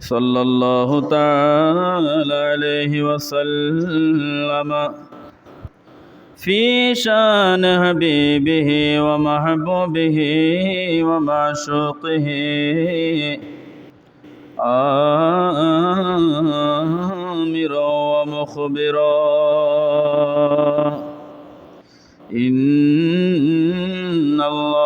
صلى الله تعالى عليه وسلم. في شأن حبيبه ومحبوبه ومعشوقه. آمرا ومخبرا. إن الله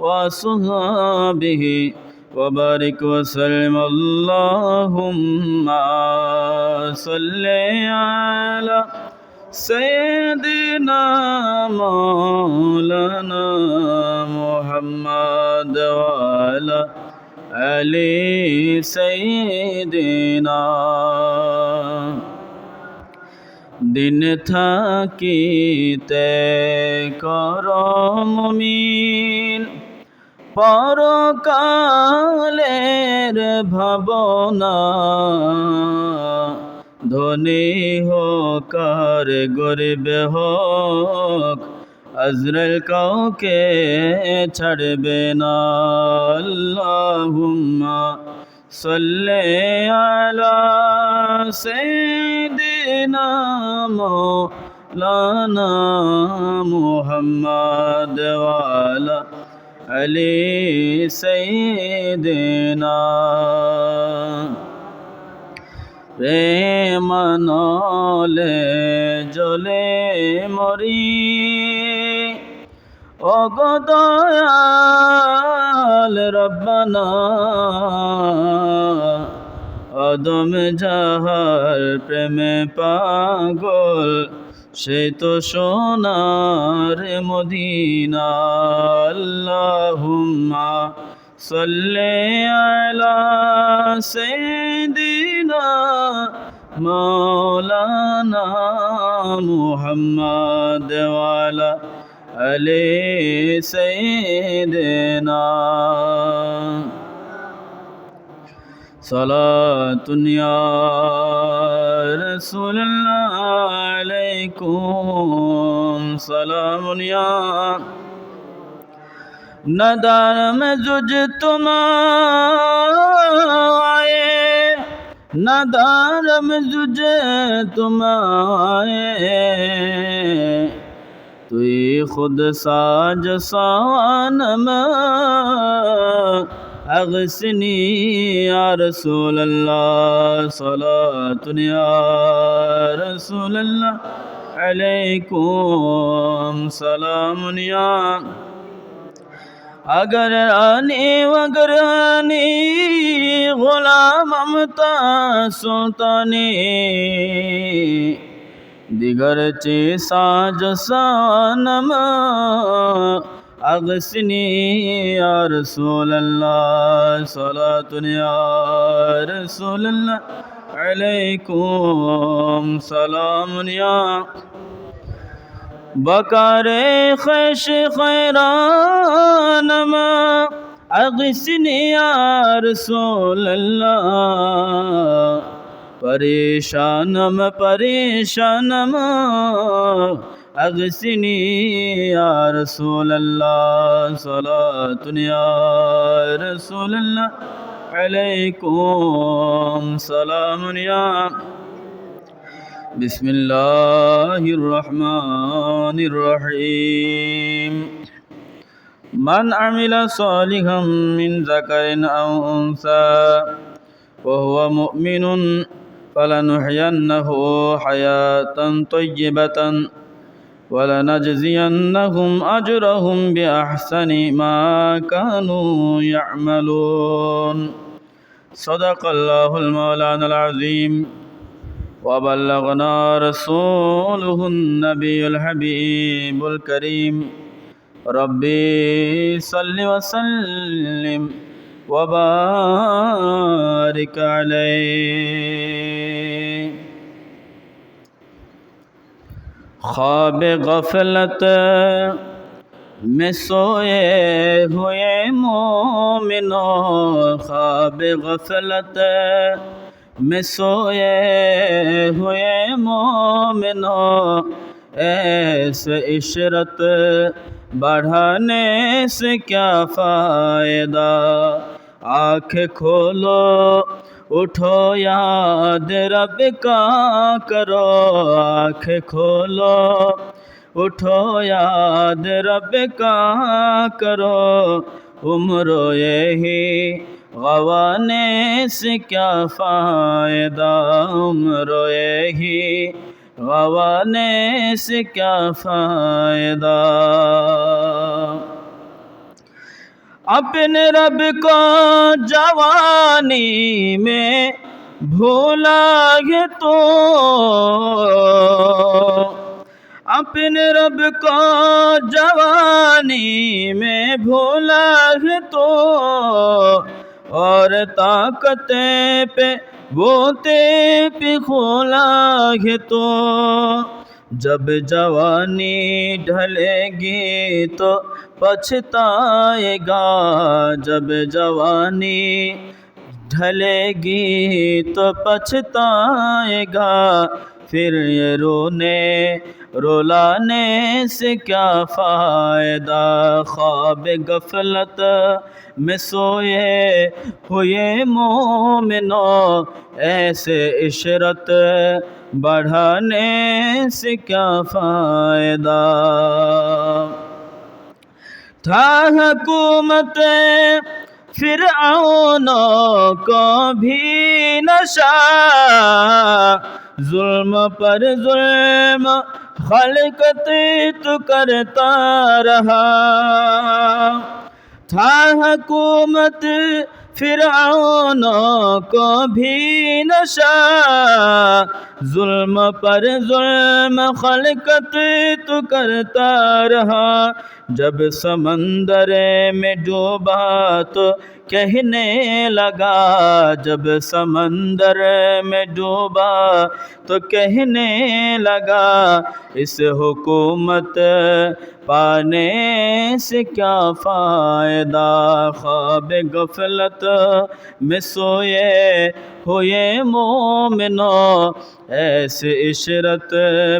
وصحابه وبارك وسلم اللهم صل على سيدنا مولانا محمد وعلى آل سيدنا দিন থাকিতে করমিন পরকালের ভাবনা। ধনী হোক আর গরিব হোক, আজরাইল কাউকে ছাড়বে না। আল্লাহুম্মা সাল্লি আলা সাইয়্যিদিনা মাওলানা মুহাম্মদ ওয়া আলা আলি সাইয়্যিদিনা প্রেমনলে জলে মরি অগদয়াল রব্বানা অদম যাহার প্রেমে পাগল সে তো সোনার মদিনা আল্লাহুম্মা সাল্লি আলা সাইয়্যিদিনা মাওলানা মুহাম্মদ ওয়া আলা আলি সাইয়্যিদিনা صلاة يا رسول الله عليكم. سلام يا ندار میں جج تمہارے. ندار میں جج تمہارے توی خود ساج سانم أغسني يا رسول الله صلاة يا رسول الله عليكم سلام يا اگر آنی وگر آنی، غلام امتا، سلطانی، دیگر چی ساج سانم اغسنی یا رسول اللہ صلاة یا رسول اللہ علیکم سلام یا بکار خیش خیرانما اغسنی یا رسول اللہ پریشانم پریشانم أغسني يا رسول الله صلاة يا رسول الله عليكم سلام يا بسم الله الرحمن الرحيم من عمل صالحا من ذكر أو أنثى وهو مؤمن فلنحيينه حياة طيبة. وَلَنَجْزِيَنَّهُمْ أَجْرَهُمْ بِأَحْسَنِ مَا كَانُوا يَعْمَلُونَ. صدق اللہ المولان العظیم وبلغنا رسوله النبی الحبیب الكریم ربی صلی وسلم وبارک علیہ خواب غفلت میں سوئے ہوئے مومنو خواب غفلت میں سوئے ہوئے مومنو ایسے عشرت بڑھانے سے کیا فائدہ؟ آنکھ کھولو اٹھو یاد رب کا کرو، آنکھ کھولو۔ اٹھو یاد رب کا کرو، عمر یہی غوانے سے کیا فائدہ، عمر یہی غوانے سے کیا فائدہ۔ اپنے رب کو جوانی میں بھولا ہے تو۔ اپنے رب کو جوانی میں بھولا ہے تو۔ اور طاقتیں پہ بوتے پہ کھولا ہے تو۔ جب جوانی ڈھلے گی تو پچھتائے گا۔ جب جوانی ڈھلے گی تو پچھتائے گا۔ پھر یہ رونے رولانے سے کیا فائدہ؟ خواب غفلت میں سوئے ہوئے مومنوں، ایسے عشرت بڑھانے سے کیا فائدہ؟ تھا حکومت پھر کو بھی نشا ظلم پر ظلم خلقت تو کرتا رہا۔ تھا حکومت فرعون کو بھی نشا ظلم پر ظلم خلقت تو کرتا رہا۔ جب سمندر میں ڈوبا تو کہنے لگا۔ جب سمندر میں ڈوبا تو کہنے لگا۔ اس حکومت پانے سے کیا فائدہ؟ خواب غفلت میں سوئے ہوئے مومنو، ایسے عشرت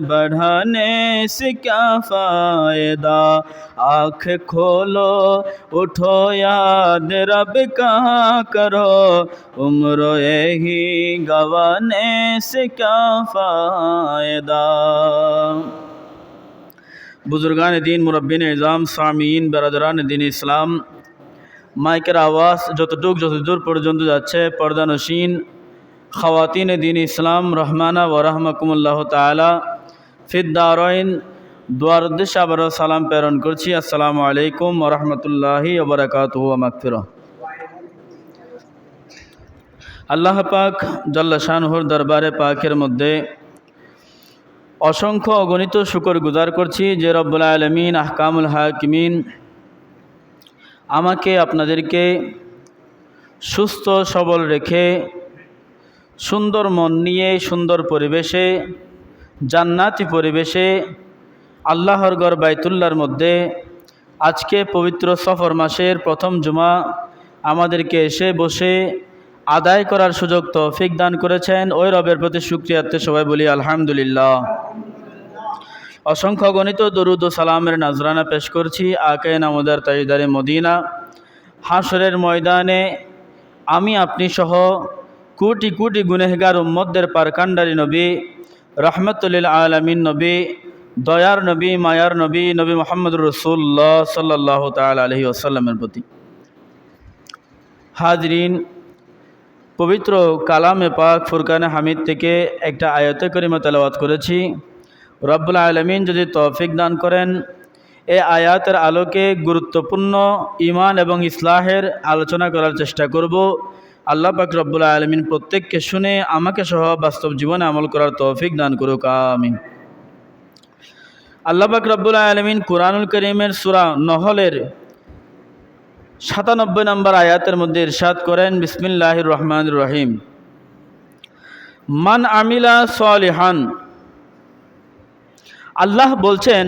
بڑھانے سے کیا فائدہ؟ آنکھ کھولو، اٹھو یاد رب کہاں کرو؟ عمر یہی گوانے سے کیا فائدہ؟ বুজুর্গান দিন মুরব্বিন ইজাম সামিন বেরাদারান দিন ইসলাম মাইকের আওয়াজ যতটুক যতদূর পর্যন্ত যাচ্ছে পর্দানসীন খাওয়াতিন দিন ইসলাম রহমানা ও রহমকুমুল্লাহ তালা ফিদ্দারইন দোয়ার উদ্দেশ্যে আবারও সালাম প্রেরণ করছি আসসালামু আলাইকুম ওরহমতুল্লাহি ওবরাকাত মাকফির আল্লাহ পাক জল্লা দরবারে পাকের মধ্যে অসংখ্য অগণিত শুকর গুজার করছি যে রব্বুল আলমিন, আহকামুল হাকিমিন আমাকে আপনাদেরকে সুস্থ, সবল রেখে সুন্দর মন নিয়ে, সুন্দর পরিবেশে, জান্নাতি পরিবেশে আল্লাহর গড় বাইতুল্লার মধ্যে আজকে পবিত্র সফর মাসের প্রথম জুমা আমাদেরকে এসে বসে আদায় করার সুযোগ তৌফিক দান করেছেন। ওই রবের প্রতি সুক্রিয়াতে সবাই বলি, আলহামদুলিল্লাহ। অসংখ্য গণিত দরুদ ও সালামের নাজরানা পেশ করছি। আকে নামদার তাইদারে মদিনা। হাসরের ময়দানে আমি, আপনি সহ কোটি কোটি গুনেহগার উম্মদের পারকান্ডারি নবী, রহমতুল্লিল আলমিন নবী, দয়ার নবী, মায়ার নবী নবী মোহাম্মদ রসুল্লাহ সাল্লাহ তাল আলহি আসাল্লামের প্রতি। হাজরিন পবিত্র কালামে পাক ফুরকানে হামিদ থেকে একটা আয়তে করিমা তেলাওয়াত করেছি। রব্বুল আলমিন যদি তৌফিক দান করেন, এ আয়াতের আলোকে গুরুত্বপূর্ণ ইমান এবং ইসলাহের আলোচনা করার চেষ্টা করব। আল্লাহ পাক রব্বুল আলমিন প্রত্যেককে শুনে আমাকে সহ বাস্তব জীবনে আমল করার তৌফিক দান করুক, আমিন। আল্লাহ পাক রব্বুল আলমিন কুরআনুল করিমের সুরা নহলের সাতানব্বই নম্বর আয়াতের মধ্যে ইরশাদ করেন বিসমিল্লাহ রহমান রহিম। মান আমিলা সলিহান। আল্লাহ বলছেন,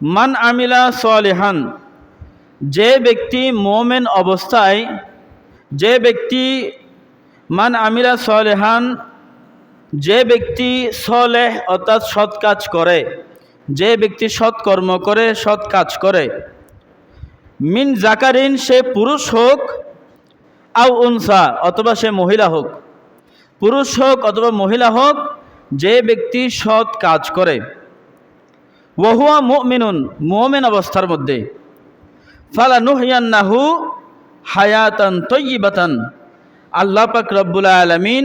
মান আমিলা সলিহান, যে ব্যক্তি মোমেন অবস্থায়, যে ব্যক্তি মান আমিলা সলেহান, যে ব্যক্তি সলেহ অর্থাৎ সৎ কাজ করে, যে ব্যক্তি সৎকর্ম করে, সৎ কাজ করে মিন জাকারিন সে পুরুষ হোক আউ উনসা, অথবা সে মহিলা হোক। পুরুষ হোক অথবা মহিলা হোক, যে ব্যক্তি সৎ কাজ করে। ওহুয়া মুমিনুন, মোমেন অবস্থার মধ্যে। ফালা নুহিয়ান্নাহু হায়াতান তৈবাতান আল্লাহ পাক রব্বুল আলমিন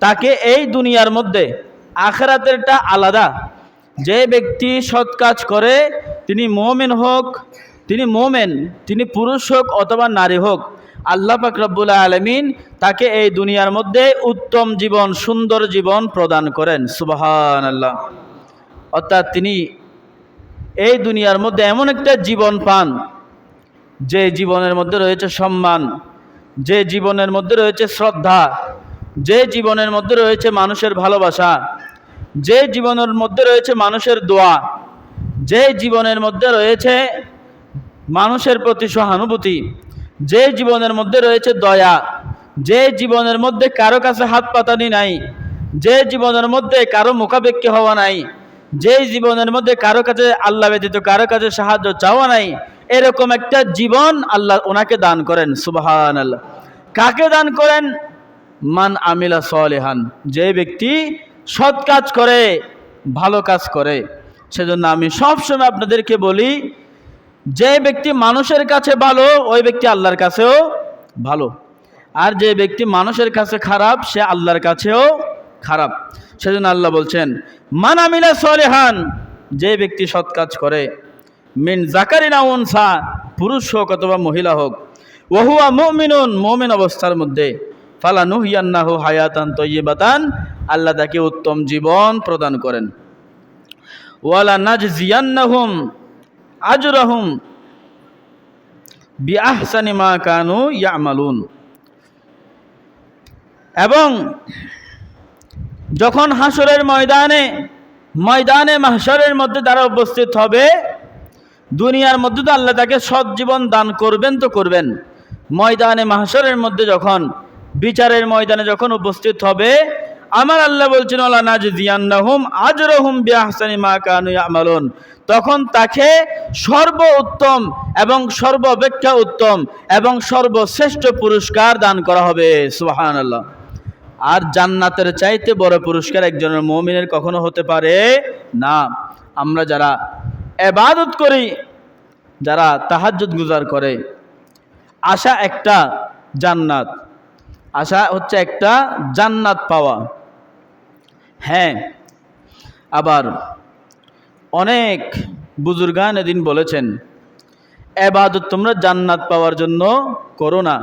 তাকে এই দুনিয়ার মধ্যে, আখেরাতেরটা আলাদা। যে ব্যক্তি সৎ কাজ করে, তিনি মোমেন হোক তিনি মোমেন, তিনি পুরুষ হোক অথবা নারী হোক, আল্লাহ পাক রব্বুল আলমিন তাকে এই দুনিয়ার মধ্যে উত্তম জীবন, সুন্দর জীবন প্রদান করেন সুবাহান আল্লাহ অর্থাৎ তিনি এই দুনিয়ার মধ্যে এমন একটা জীবন পান, যে জীবনের মধ্যে রয়েছে সম্মান, যে জীবনের মধ্যে রয়েছে শ্রদ্ধা, যে জীবনের মধ্যে রয়েছে মানুষের ভালোবাসা, যে জীবনের মধ্যে রয়েছে মানুষের দোয়া, যে জীবনের মধ্যে রয়েছে মানুষের প্রতি সহানুভূতি। যে জীবনের মধ্যে রয়েছে দয়া, যে জীবনের মধ্যে কারও কাছে হাত পাতানি নাই, যে জীবনের মধ্যে কারও মোকাবেক্ষি হওয়া নাই, যে জীবনের মধ্যে কারও কাছে আল্লাহ ব্যতীত কারও কাছে সাহায্য চাওয়া নাই, এরকম একটা জীবন আল্লাহ ওনাকে দান করেন সুবাহান আল্লাহ কাকে দান করেন? মান আমিলা সলেহান, যে ব্যক্তি সৎ কাজ করে, ভালো কাজ করে। সেজন্য আমি সবসময় আপনাদেরকে বলি যে ব্যক্তি মানুষের কাছে ভালো, ওই ব্যক্তি আল্লাহর কাছেও ভালো। আর যে ব্যক্তি মানুষের কাছে খারাপ, সে আল্লাহর কাছেও খারাপ। সেজন্য আল্লাহ বলছেন, মান আমিলা সলেহান যে ব্যক্তি সৎ কাজ করে। মিন জাকারিনা উনসা, পুরুষ হোক অথবা মহিলা হোক। ওহুয়া মুমিনুন, মুমিন অবস্থার মধ্যে। ফালা নুহিয়ান্নাহু হায়াতান তৈবাতান আল্লাহ তাকে উত্তম জীবন প্রদান করেন। ওয়ালা নাজজিয়ান্নাহুম আজরাহুম বিআহসানি মা কানু ইয়ামালুন। এবং যখন হাসরের ময়দানে ময়দানে মাহসরের মধ্যে তারা উপস্থিত হবে, দুনিয়ার মধ্যে তো আল্লাহ তাকে সৎ জীবন দান করবেন তো করবেন। ময়দানে মাহসরের মধ্যে যখন, বিচারের ময়দানে যখন উপস্থিত হবে আমার আল্লাহ বলছেন আল্লাহ নাজিয়ান্নাহুম আজরহুম বিআহসানি মা কানু ইয়ামালুন। তখন তাকে সর্ব উত্তম এবং সর্বাপেক্ষা উত্তম এবং সর্বশ্রেষ্ঠ পুরস্কার দান করা হবে। সুহান আল্লাহ আর জান্নাতের চাইতে বড় পুরস্কার একজনের মমিনের কখনো হতে পারে না। আমরা যারা এবাদত করি, যারা তাহাজ্জুদ গুজার করে, আশা একটা জান্নাত, আশা হচ্ছে একটা জান্নাত পাওয়া। হ্যাঁ। আবার অনেক বুজুর্গান এদিন বলেছেন, এবাদত তোমরা জান্নাত পাওয়ার জন্য করো না।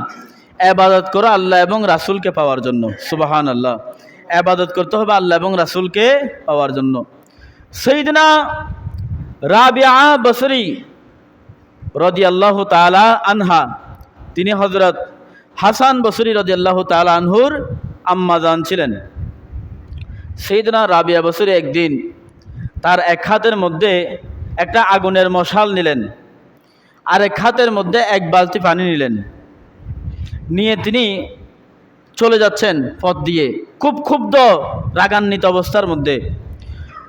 এবাদত করো আল্লাহ এবং রাসুলকে পাওয়ার জন্য। সুবাহান আল্লাহ এবাদত করতে হবে আল্লাহ এবং রাসুলকে পাওয়ার জন্য। সেইদিনা রাবিয়া বসরি রদি আল্লাহ তালা আনহা, তিনি হজরত হাসান বসরি রদি আল্লাহ তালা আনহুর আম্মাজান ছিলেন। সেইদিনা রাবিয়া বসরি একদিন তার এক হাতের মধ্যে একটা আগুনের মশাল নিলেন, আর এক হাতের মধ্যে এক বালতি পানি নিলেন। নিয়ে তিনি চলে যাচ্ছেন পথ দিয়ে, খুব ক্ষুব্ধ, রাগান্বিত অবস্থার মধ্যে।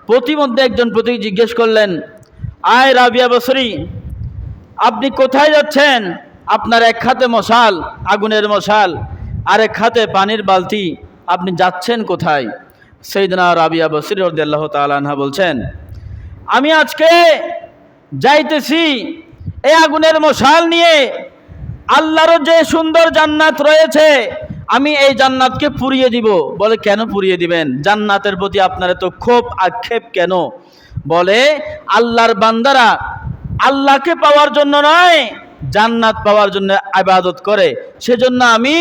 প্রতিমধ্যে একজন প্রতি জিজ্ঞেস করলেন, আয় রাবিয়া বসরি আপনি কোথায় যাচ্ছেন? আপনার এক হাতে মশাল, আগুনের মশাল, আর এক হাতে পানির বালতি, আপনি যাচ্ছেন কোথায়? সেইদিনা রাবিয়া বসরি রদাল্লাহ তালাহা বলছেন, আমি আজকে যাইতেছি এই আগুনের মশাল নিয়ে। আল্লাহরও যে সুন্দর জান্নাত রয়েছে, আমি এই জান্নাতকে পুড়িয়ে দিব। বলে, কেন পুড়িয়ে দিবেন? জান্নাতের প্রতি আপনার তো ক্ষোভ, আক্ষেপ কেন? বলে, আল্লাহর বান্দারা আল্লাহকে পাওয়ার জন্য নয়, জান্নাত পাওয়ার জন্য আবাদত করে। সেজন্য আমি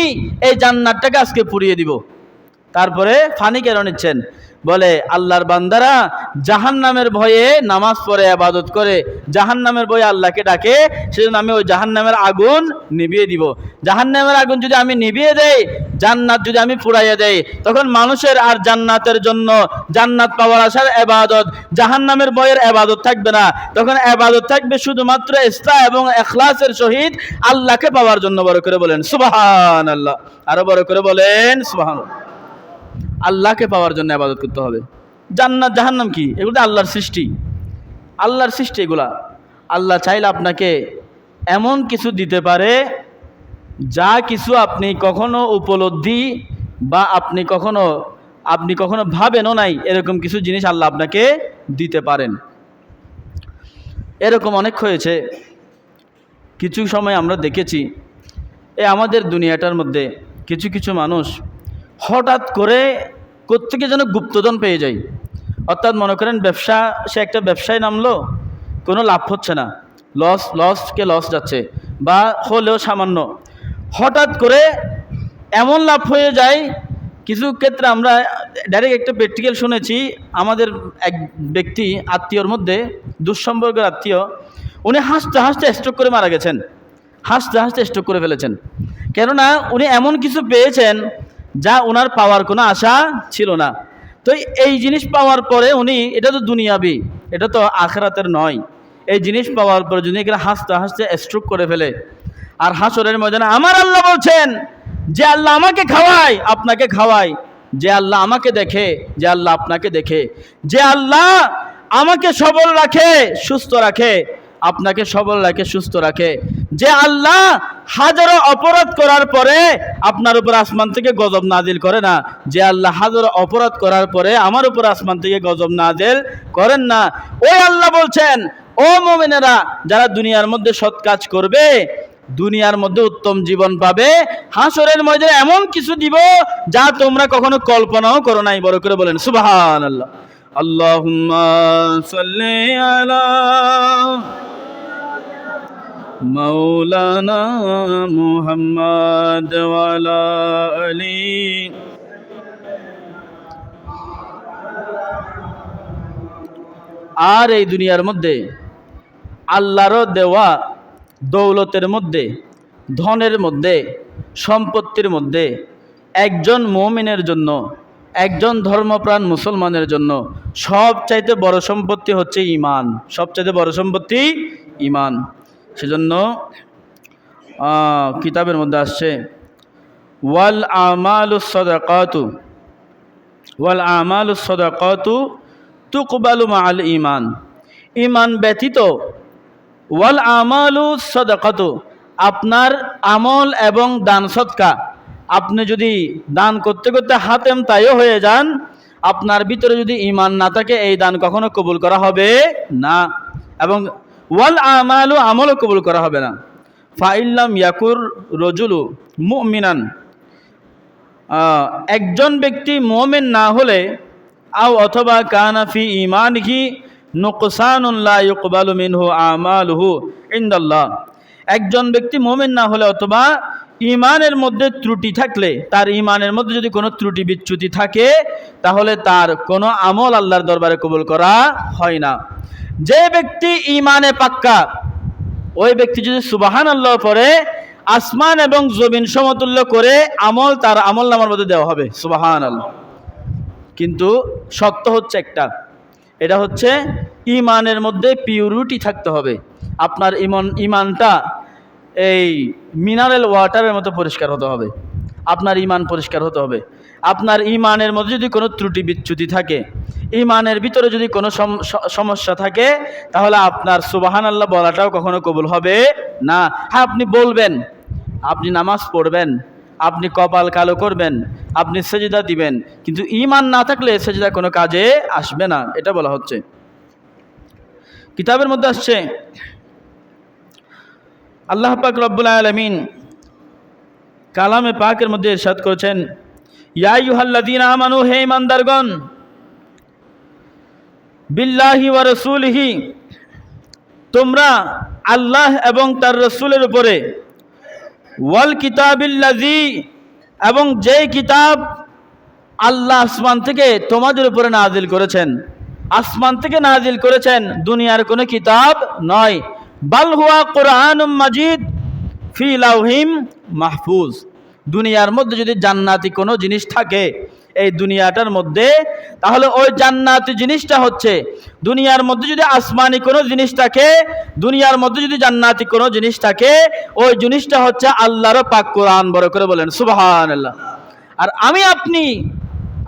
এই জান্নাতটাকে আজকে পুড়িয়ে দিব। তারপরে ফানি কেন নিচ্ছেন? বলে, আল্লাহর বান্দারা জাহান নামের ভয়ে নামাজ পড়ে, আবাদত করে। জাহান নামের ভয়ে আল্লাহকে ডাকে, সেজন্য আমি ওই জাহান নামের আগুন নিভিয়ে দিব। জাহান নামের আগুন যদি আমি নিভিয়ে দেই, জান্নাত যদি আমি পুড়াইয়া দেই, তখন মানুষের আর জান্নাতের জন্য জান্নাত পাওয়ার আসার এবাদত জাহান নামের বয়ের এবাদত থাকবে না। তখন এবাদত থাকবে শুধুমাত্র ইস্তা এবং এখলাসের সহিত আল্লাহকে পাওয়ার জন্য। বড় করে বলেন সুবাহান আল্লাহ আরও বড় করে বলেন সুবাহান আল্লাহকে পাওয়ার জন্য আবাদত করতে হবে। জান্নাত, জাহান্নাম কি? এগুলো আল্লাহর সৃষ্টি। আল্লাহর সৃষ্টি এগুলা। আল্লাহ চাইলে আপনাকে এমন কিছু দিতে পারে, যা কিছু আপনি কখনো উপলব্ধি বা আপনি কখনো আপনি কখনো ভাবেনও নাই এরকম কিছু জিনিস আল্লাহ আপনাকে দিতে পারেন। এরকম অনেক হয়েছে। কিছু সময় আমরা দেখেছি, এ আমাদের দুনিয়াটার মধ্যে কিছু কিছু মানুষ হঠাৎ করে কোত্থেকে যেন গুপ্তধন পেয়ে যায় অর্থাৎ মনে করেন ব্যবসা, সে একটা ব্যবসায় নামলো, কোনো লাভ হচ্ছে না। লস লসকে লস যাচ্ছে, বা হলেও সামান্য। হঠাৎ করে এমন লাভ হয়ে যায়, কিছু ক্ষেত্রে আমরা ডাইরেক্ট একটা প্র্যাকটিক্যাল শুনেছি, আমাদের এক ব্যক্তি, আত্মীয়র মধ্যে, দুঃসম্পর্কের আত্মীয়, উনি হাসতে হাসতে স্ট্রোক করে মারা গেছেন। হাসতে হাসতে স্ট্রোক করে ফেলেছেন। কেননা উনি এমন কিছু পেয়েছেন যা ওনার পাওয়ার কোনো আশা ছিল না। তো এই জিনিস পাওয়ার পরে উনি, এটা তো দুনিয়াবি, এটা তো আখরাতের নয়। এই জিনিস পাওয়ার পরে যদি এখানে হাসতে হাসতে স্ট্রোক করে ফেলে, আর হাসরের ময়দানে আমার আল্লাহ বলছেন, যে আল্লাহ আমাকে খাওয়ায়, আপনাকে খাওয়ায়। যে আল্লাহ আমাকে দেখে, যে আল্লাহ আপনাকে দেখে। যে আল্লাহ আমাকে সবল রাখে, সুস্থ রাখে আপনাকে সবল রাখে, সুস্থ রাখে। যে আল্লাহ হাজারো অপরাধ করার পরে আপনার উপর আসমান থেকে গজব নাজিল করে না, যে আল্লাহ হাজারো অপরাধ করার পরে আমার উপর আসমান থেকে গজব নাজিল করেন না। ওই আল্লাহ বলছেন, ও মোমেনেরা, যারা দুনিয়ার মধ্যে সৎ কাজ করবে, দুনিয়ার মধ্যে উত্তম জীবন পাবে, হাসরের মধ্যে এমন কিছু দিব যা তোমরা কখনো কল্পনাও করো নাই। বড় করে বলেন সুবাহান আল্লাহ আল্লাহুম্মা আলা মাওলানা মুহাম্মদ আর এই দুনিয়ার মধ্যে আল্লাহরও দেওয়া দৌলতের মধ্যে, ধনের মধ্যে, সম্পত্তির মধ্যে, একজন মমিনের জন্য, একজন ধর্মপ্রাণ মুসলমানের জন্য সবচাইতে বড় সম্পত্তি হচ্ছে ইমান সবচাইতে বড় সম্পত্তি ইমান সেজন্য কিতাবের মধ্যে আসছে, ওয়াল আমালু সদাকাতু, ওয়াল আমালু সদাকাতু তুকবালু মাল ইমান ইমান ব্যতীত, ওয়াল আমালু সদাকাতু, আপনার আমল এবং দান সৎকা আপনি যদি দান করতে করতে হাতেম তাইও হয়ে যান, আপনার ভিতরে যদি ইমান না থাকে, এই দান কখনো কবুল করা হবে না। এবং ওয়াল আমালু, আমলও কবুল করা হবে না। ফাইল্লাম ইয়াকুর রজুলু মুমিনান। একজন ব্যক্তি মোমেন না হলে, আও অথবা কানাফি ইমান ঘি ইকবালু মিনহু আমালহু ইন্দাল্লাহ। একজন ব্যক্তি মোমেন না হলে অথবা ইমানের মধ্যে ত্রুটি থাকলে, তার ইমানের মধ্যে যদি কোনো ত্রুটি বিচ্যুতি থাকে, তাহলে তার কোনো আমল আল্লাহর দরবারে কবুল করা হয় না। যে ব্যক্তি ইমানে পাক্কা, ওই ব্যক্তি যদি সুবাহান আল্লাহ পরে আসমান এবং জমিন সমতুল্য করে আমল তার আমল নামার মধ্যে দেওয়া হবে সুবাহান আল্লাহ কিন্তু শক্ত হচ্ছে একটা, এটা হচ্ছে ইমানের মধ্যে পিউরিটি থাকতে হবে। আপনার ইমান, ইমানটা এই মিনারেল ওয়াটারের মতো পরিষ্কার হতে হবে। আপনার ইমান পরিষ্কার হতে হবে। আপনার ইমানের মধ্যে যদি কোনো ত্রুটি বিচ্যুতি থাকে, ইমানের ভিতরে যদি কোনো সম- সমস্যা থাকে, তাহলে আপনার সুবাহান আল্লাহ বলাটাও কখনো কবুল হবে না। হ্যাঁ আপনি বলবেন, আপনি নামাজ পড়বেন, আপনি কপাল কালো করবেন, আপনি সেজদা দিবেন, কিন্তু ইমান না থাকলে সেজদা কোনো কাজে আসবে না, এটা বলা হচ্ছে। কিতাবের মধ্যে আসছে আল্লাহ পাক রব্বুল আলমিন কালামে পাকের মধ্যে ইরশাদ করেছেন ইয়াইহাল্লাদিন আমানু, হে ইমানদারগণ বিল্লাহি ওয়া রসুলহি, তোমরা আল্লাহ এবং তার রসুলের উপরে, ওয়াল কিতাবিল্লাজি এবং যে কিতাব আল্লাহ আসমান থেকে তোমাদের উপরে নাজিল করেছেন, আসমান থেকে নাজিল করেছেন, দুনিয়ার কোনো কিতাব নয়। বাল হুয়া কোরআন মাজিদ ফি লাউহিম মাহফুজ। দুনিয়ার মধ্যে যদি জান্নাতি কোনো জিনিস থাকে এই দুনিয়াটার মধ্যে, তাহলে ওই জান্নাতি জিনিসটা হচ্ছে, দুনিয়ার মধ্যে যদি আসমানি কোনো জিনিস থাকে, দুনিয়ার মধ্যে যদি জান্নাতি কোনো জিনিস থাকে, ওই জিনিসটা হচ্ছে আল্লাহর পাক কোরআন, বড় করে বলেন, সুবহানাল্লাহ। আর আমি আপনি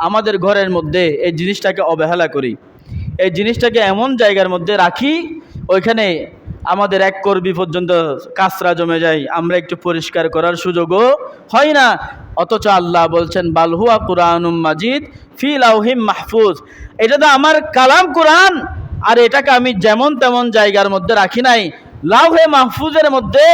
আমাদের ঘরের মধ্যে এই জিনিসটাকে অবহেলা করি। এই জিনিসটাকে এমন জায়গার মধ্যে রাখি, ওইখানে আমাদের এক করবি পর্যন্ত কাঁচরা জমে যায়, আমরা একটু পরিষ্কার করার সুযোগও হয় না। অথচ আল্লাহ বলছেন বালহুয়া কুরআনুম মাজিদ, ফি লাউহিম মাহফুজ। এটা তো আমার কালাম কোরআন, আর এটাকে আমি যেমন তেমন জায়গার মধ্যে রাখি নাই। লাউহে মাহফুজের মধ্যে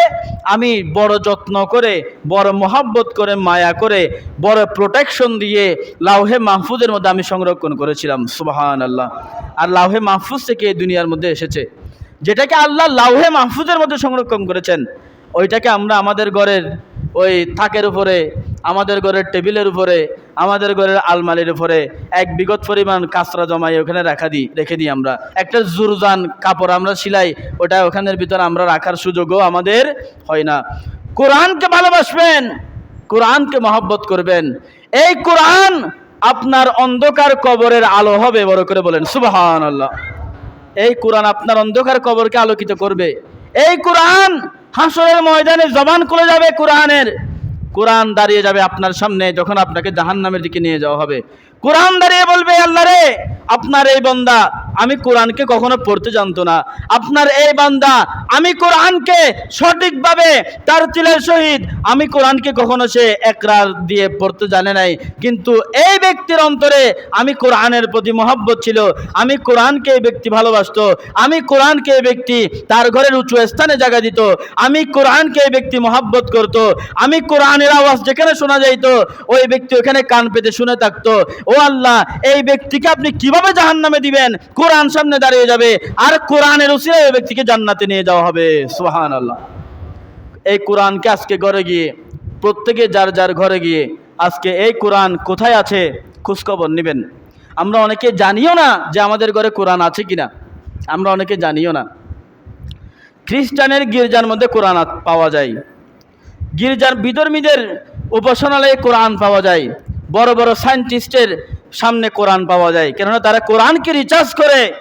আমি বড় যত্ন করে, বড় মোহাব্বত করে, মায়া করে, বড় প্রোটেকশন দিয়ে লাউহে মাহফুজের মধ্যে আমি সংরক্ষণ করেছিলাম। সুবাহান আল্লাহ আর লাউহে মাহফুজ থেকে এই দুনিয়ার মধ্যে এসেছে। যেটাকে আল্লাহ লাউহে মাহফুজের মধ্যে সংরক্ষণ করেছেন, ওইটাকে আমরা আমাদের ঘরের ওই থাকের উপরে, আমাদের ঘরের টেবিলের উপরে, আমাদের ঘরের আলমারির উপরে এক বিগত পরিমাণ কাঁচরা জমাই ওখানে রাখা দিই রেখে দিই আমরা। একটা জুরজান কাপড় আমরা সিলাই, ওটা ওখানের ভিতরে আমরা রাখার সুযোগও আমাদের হয় না। কোরআনকে ভালোবাসবেন, কোরআনকে মহব্বত করবেন। এই কোরআন আপনার অন্ধকার কবরের আলো হবে, বড় করে বলেন সুবাহান আল্লাহ এই কোরআন আপনার অন্ধকার কবরকে আলোকিত করবে। এই কোরআন হাসরের ময়দানে জবান খুলে যাবে কোরআনের। কোরআন দাঁড়িয়ে যাবে আপনার সামনে যখন আপনাকে জাহান নামের দিকে নিয়ে যাওয়া হবে। কোরআন দাঁড়িয়ে বলবে, আল্লাহ রে, আপনার এই বান্দা আমি কোরআনকে কখনো পড়তে জানতো না। আপনার এই বান্দা আমি কোরআনকে সঠিকভাবে তার তিলের সহিত আমি কোরআনকে কখনো সে একরার দিয়ে পড়তে জানে নাই। কিন্তু এই ব্যক্তির অন্তরে আমি কোরআনের প্রতি মহব্বত ছিল। আমি কোরআনকে এই ব্যক্তি ভালোবাসত। আমি কোরআনকে এই ব্যক্তি তার ঘরের উঁচু স্থানে জায়গা দিত। আমি কোরআনকে এই ব্যক্তি মহব্বত করত। আমি কোরআনের আওয়াজ যেখানে শোনা যাইত, ওই ব্যক্তি ওখানে কান পেতে শুনে থাকতো। ও আল্লাহ, এই ব্যক্তিকে আপনি কীভাবে জাহান নামে দিবেন? কোরআন সামনে দাঁড়িয়ে যাবে। আর কোরআনের উসিলায় ওই ব্যক্তিকে জান্নাতে নিয়ে যাওয়া হবে। সোহান আল্লাহ এই কোরআনকে আজকে ঘরে গিয়ে, প্রত্যেকে যার যার ঘরে গিয়ে, আজকে এই কোরআন কোথায় আছে, খোঁজখবর নেবেন। আমরা অনেকে জানিও না যে আমাদের ঘরে কোরআন আছে কিনা। আমরা অনেকে জানিও না। খ্রিস্টানের গির্জার মধ্যে কোরআন পাওয়া যায়। গির্জার বিধর্মীদের উপাসনালয়ে কোরআন পাওয়া যায়। বড় বড় সায়েন্টিস্টের সামনে কোরআন পাওয়া যায়। কেননা তারা কোরআনকে রিচার্জ করে।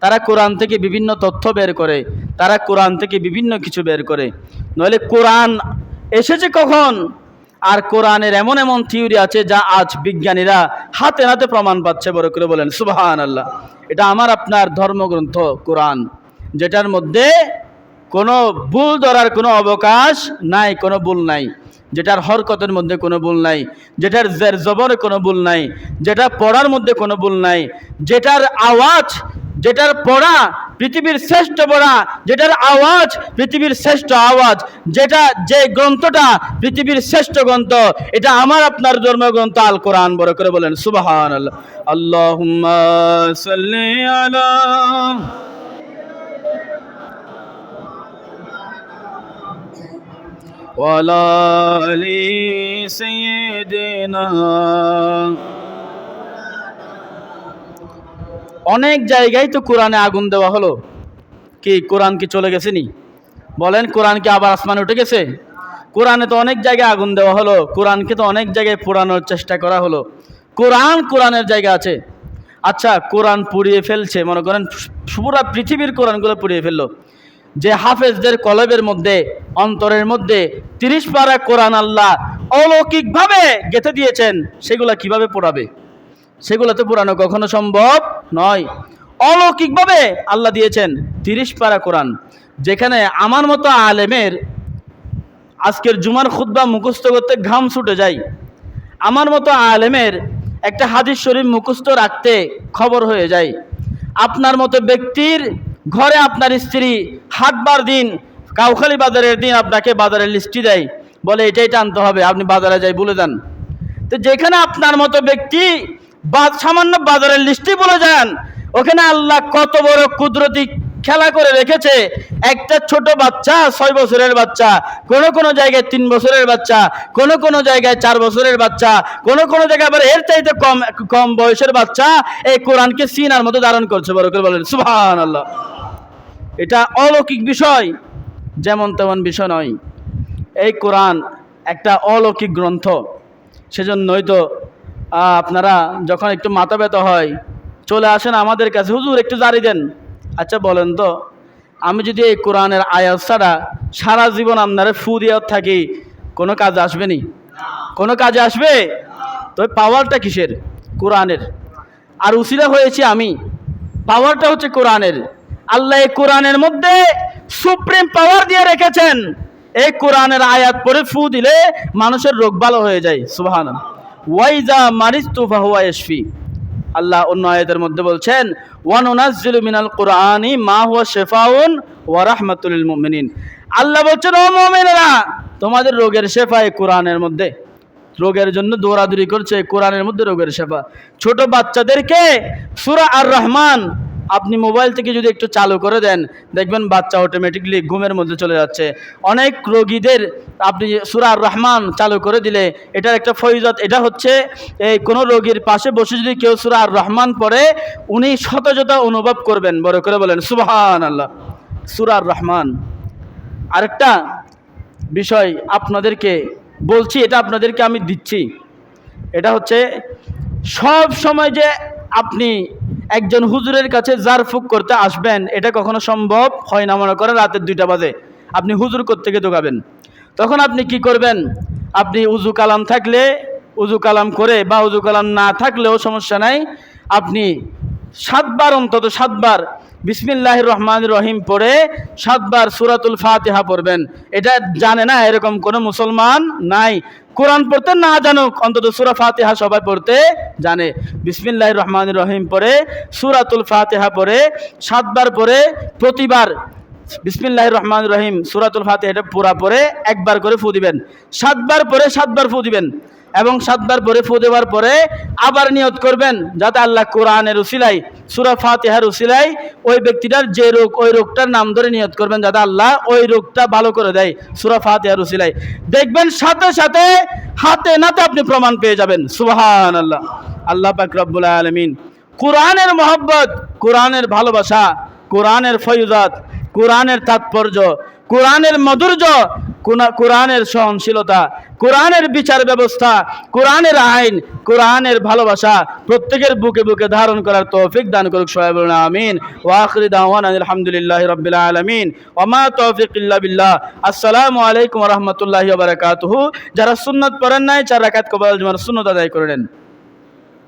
তারা কোরআন থেকে বিভিন্ন তথ্য বের করে। তারা কোরআন থেকে বিভিন্ন কিছু বের করে। নইলে কোরআন এসেছে কখন? আর কোরআনের এমন এমন থিওরি আছে যা আজ বিজ্ঞানীরা হাতে হাতে প্রমাণ পাচ্ছে, বড় করে বলেন। সুবাহান আল্লাহ এটা আমার, আপনার ধর্মগ্রন্থ কোরআন, যেটার মধ্যে কোনো ভুল ধরার কোনো অবকাশ নাই, কোনো ভুল নাই। যেটার হরকতের মধ্যে কোনো ভুল নাই, যেটার জের জবরে কোনো ভুল নাই, যেটা পড়ার মধ্যে কোনো ভুল নাই, যেটার আওয়াজ, যেটার পড়া পৃথিবীর শ্রেষ্ঠ পড়া, যেটার আওয়াজ পৃথিবীর শ্রেষ্ঠ আওয়াজ, যেটা যে গ্রন্থটা পৃথিবীর শ্রেষ্ঠ গ্রন্থ, এটা আমার আপনার ধর্মগ্রন্থ আল কোরআন, বড় করে বলেন সুবাহান আল্লাহ আল্লাহুম্মা وعلى آل سيدنا অনেক জায়গায় তো কোরআনে আগুন দেওয়া হলো কি কোরআন কি চলে গেছে নি বলেন কোরআন কি আবার আসমানে উঠে গেছে কোরআনে তো অনেক জায়গায় আগুন দেওয়া হলো কোরআনকে তো অনেক জায়গায় পোড়ানোর চেষ্টা করা হলো কোরআন কোরআনের জায়গা আছে আচ্ছা কোরআন পুড়িয়ে ফেলছে মনে করেন পুরা পৃথিবীর কোরআনগুলো পুড়িয়ে ফেললো যে হাফেজদের কলবের মধ্যে, অন্তরের মধ্যে তিরিশ পারা কোরআন আল্লাহ অলৌকিকভাবে গেঁথে দিয়েছেন, সেগুলা কীভাবে পড়াবে? সেগুলোতে পুরানো কখনো সম্ভব নয়। অলৌকিকভাবে আল্লাহ দিয়েছেন তিরিশ পারা কোরআন। যেখানে আমার মতো আলেমের আজকের জুমার খুদ্া মুখস্থ করতে ঘাম ছুটে যায়। আমার মতো আলেমের একটা হাদিস শরীফ মুখস্থ রাখতে খবর হয়ে যায়। আপনার মতো ব্যক্তির ঘরে আপনার স্ত্রী হাটবার দিন, কাউখালি বাজারের দিন আপনাকে বাজারের লিস্টি দেয়, বলে এটাই টানতে হবে, আপনি বাজারে যাই বলে দেন। তো যেখানে আপনার মতো ব্যক্তি সামান্য বাজারের লিস্টি বলে যান, ওখানে আল্লাহ কত বড় কুদরতি খেলা করে রেখেছে একটা ছোট বাচ্চা, ছয় বছরের বাচ্চা, কোনো কোনো জায়গায় তিন বছরের বাচ্চা, কোনো কোনো জায়গায় চার বছরের বাচ্চা, কোনো কোনো জায়গায় আবার এর চাইতে কম কম বয়সের বাচ্চা এই কোরআনকে সিনার মতো ধারণ করছে, বড় করে বলেন সুবহান আল্লাহ এটা অলৌকিক বিষয়, যেমন তেমন বিষয় নয়। এই কোরআন একটা অলৌকিক গ্রন্থ সেজন্যই তো আপনারা যখন একটু মাথা ব্যথা হয়, চলে আসেন আমাদের কাছে, হুজুর একটু জারি দেন। আচ্ছা বলেন তো, আমি যদি এই কোরআনের আয়াত ছাড়া সারা জীবন আপনারা ফু দিয়ে থাকি, কোনো কাজ আসবে নি? কোনো কাজে আসবে? তো পাওয়ারটা কিসের? কোরআনের। আর উসিলা হয়েছি আমি। পাওয়ারটা হচ্ছে কোরআনের। আল্লাহ এই কোরআনের মধ্যে সুপ্রিম পাওয়ার দিয়ে রেখেছেন। এই কোরআনের আয়াত পরে ফু দিলে মানুষের রোগ ভালো হয়ে যায়। সুবহান ওয়াইজা মারিস্তু ফাহুয়া ইশফি আল্লাহ অন্য আয়াতের মধ্যে বলছেন ওয়ান ওয়ানুনাজ্জিলু মিনাল কোরআনি মা হুয়া শেফাউন ওয়া রাহমাতুল মুমিনিন। আল্লাহ বলছেন, ও মুমিনেরা, তোমাদের রোগের শেফা এই কোরআনের মধ্যে। রোগের জন্য দৌড়াদৌড়ি করছে কোরআনের মধ্যে রোগের সেবা ছোট বাচ্চাদেরকে সুরা আর রহমান আপনি মোবাইল থেকে যদি একটু চালু করে দেন, দেখবেন বাচ্চা অটোমেটিকলি ঘুমের মধ্যে চলে যাচ্ছে। অনেক রোগীদের আপনি সুরা আর রহমান চালু করে দিলে, এটার একটা ফৈজত এটা হচ্ছে, এই কোনো রোগীর পাশে বসে যদি কেউ সুরা আর রহমান পড়ে, উনি সতেজতা অনুভব করবেন, বড় করে বলেন সুবহান আল্লাহ সুরা আর রহমান আরেকটা বিষয় আপনাদেরকে বলছি, এটা আপনাদেরকে আমি দিচ্ছি। এটা হচ্ছে, সব সময় যে আপনি একজন হুজুরের কাছে জার ফুক করতে আসবেন, এটা কখনো সম্ভব হয় না মনে করেন রাতের দুইটা বাজে। আপনি হুজুর করতে গিয়ে ঢোকাবেন? তখন আপনি কি করবেন? আপনি উজু কালাম থাকলে, উজু কালাম করে বা উজু কালাম না থাকলেও সমস্যা নাই। আপনি সাতবার, অন্তত সাতবার বিসমিল্লাহ রহমান রহিম পড়ে সাতবার সুরাতুল ফাতিহা পড়বেন। এটা জানে না এরকম কোনো মুসলমান নাই। কোরআন পড়তে না জানুক, অন্তত সুরা ফাতিহা সবাই পড়তে জানে। বিসমিল্লাহ রহমান রহিম পড়ে, সুরাতুল ফাতিহা পড়ে, সাতবার পড়ে, প্রতিবার বিসমিল্লাহ রহমান রহিম সুরাতুল ফাতিহা এটা পুরা পরে একবার করে ফু দিবেন। সাতবার পরে সাতবার ফু দিবেন। এবং সাতবার পরে ফু দেওয়ার পরে আবার নিয়ত করবেন, যাতে আল্লাহ কোরআনের উসিলাই সুরা ফাতিহার উসিলাই ওই ব্যক্তিটার যে রোগ, ওই রোগটার নাম ধরে নিয়ত করবেন, যাতে আল্লাহ ওই রোগটা ভালো করে দেয়, সুরা ফাতিহার উসিলাই দেখবেন সাথে সাথে হাতে নাতে আপনি প্রমাণ পেয়ে যাবেন। সুবহান আল্লাহ আল্লাহ পাক রব্বুল আলমিন কোরআনের মহব্বত, কোরআনের ভালোবাসা, কোরআনের ফয়ুজাত কোরআনের তাৎপর্য, কোরআনের মাধুর্য কোরআনের সহনশীলতা কোরআনের বিচার ব্যবস্থা, কোরআনের আইন, কোরআনের ভালোবাসা প্রত্যেকের বুকে বুকে ধারণ করার তৌফিক দান করুক সোহেব আমিন। ওয়াখরি দাওয়ান আলহামদুলিল্লাহ রবিল আলমিন। ওমা তৌফিক বিল্লাহ। আসসালামু আলাইকুম রহমতুল্লাহ বারাকাতহু। যারা সুন্নত পড়েন নাই, চার রাকাত কবাল জুমার সুন্নত আদায় করে নেন